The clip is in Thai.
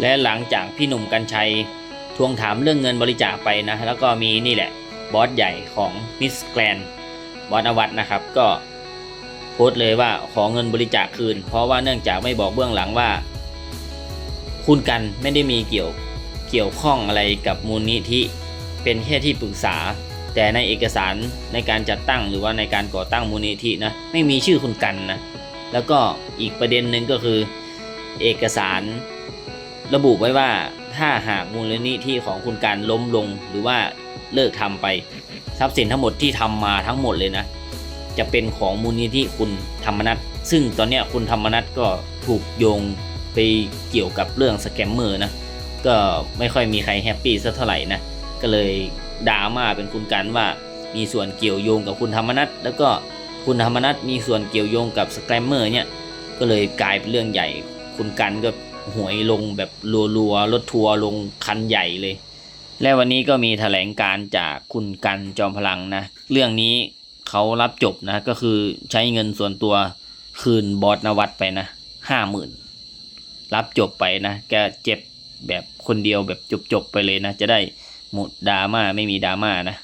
และหลังจากพี่หนุ่มกัญชัยทวงถามเรื่องเงินบริจาคไปนะ แล้วก็มีนี่แหละบอสใหญ่ของมิสแกรนบอสนวัตนะครับ ก็โพสต์เลยว่าขอเงินบริจาคคืน เพราะว่าเนื่องจากไม่บอกเบื้องหลังว่า คุณกันไม่ได้มีเกี่ยวเกี่ยวข้องอะไรกับมูลนิธิเป็นแค่ที่ปรึกษา แต่ในเอกสารในการจัดตั้งหรือว่าในการก่อตั้งมูลนิธินะไม่มีชื่อคุณกันนะแล้วก็อีกประเด็นหนึ่งก็คือ เอกสาร ระบุไว้ว่าถ้าหากมูลนิธิของคุณการล้มลงหรือว่าเลิกทำไปทรัพย์สินทั้งหมดที่ทำมาทั้งหมดเลยนะ จะเป็นของมูลนิธิคุณธรรมนัทซึ่งตอนนี้คุณธรรมนัทก็ถูกโยงไปเกี่ยวกับเรื่องสแกมเมอร์นะก็ไม่ค่อยมีใครแฮปปี้สักเท่าไหร่นะก็เลยดราม่าเป็นคุณกันว่ามีส่วนเกี่ยวโยงกับคุณธรรมนัทแล้วก็คุณธรรมนัทมีส่วนเกี่ยวโยงกับสแกมเมอร์เนี่ยก็เลยกลายเป็นเรื่องใหญ่คุณกันก็ หวยลงแบบรัวๆรถทัวร์ลงคันใหญ่เลย และวันนี้ก็มีแถลงการจากคุณกันจอมพลังนะ เรื่องนี้เขารับจบนะก็คือใช้เงินส่วนตัวคืนบอสนวัตไปนะห้าหมื่นรับจบไปนะแกเจ็บแบบคนเดียวแบบจบๆไปเลยนะ จะได้หมดดราม่าไม่มีดราม่านะ